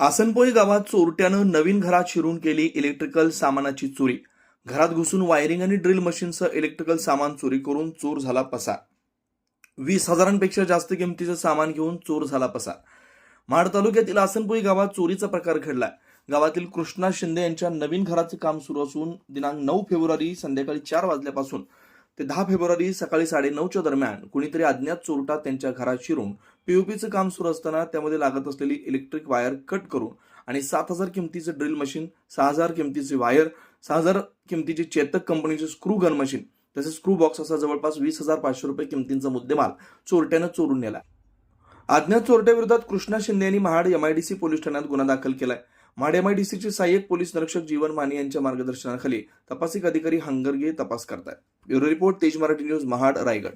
आसनपोई गावात चोरट्यानं नवीन घरात शिरून केली इलेक्ट्रिकल सामानाची चोरी. घरात घुसून वायरिंग आणि ड्रिल मशीनसह इलेक्ट्रिकल सामान चोरी करून चोर झाला पसार. वीस हजारांपेक्षा जास्त किमतीचं सामान घेऊन चोर झाला पसार. महाड तालुक्यातील आसनपोई गावात चोरीचा प्रकार घडलाय. गावातील कृष्णा शिंदे यांच्या नवीन घराचे काम सुरू असून दिनांक नऊ फेब्रुवारी संध्याकाळी चार वाजल्यापासून ते दहा फेब्रुवारी सकाळी साडेनऊच्या दरम्यान कुणीतरी अज्ञात चोरटा त्यांच्या घरात शिरून पीओपीचं काम सुरू असताना त्यामध्ये लागत असलेली इलेक्ट्रिक वायर कट करून आणि सात हजार किमतीचे ड्रिल मशीन सहा हजार किमतीचे वायर सहा हजार किमतीचे चेतक कंपनीचे स्क्रू गन मशीन तसेच स्क्रू बॉक्स असा जवळपास वीस हजार पाचशे रुपये किमतींचा मुद्देमाल चोरट्यानं चोरून नेला अज्ञात चोरट्याविरोधात कृष्णा शिंदे यांनी महाड एमआयडीसी पोलीस ठाण्यात गुन्हा दाखल केलाय. महाड एमआयडीसीचे सहाय्यक पोलीस निरीक्षक जीवन माने यांच्या मार्गदर्शनाखाली तपासिक अधिकारी हंगरगे तपास करतायत. ब्युरो रिपोर्ट तेज मराठी न्यूज महाड रायगड.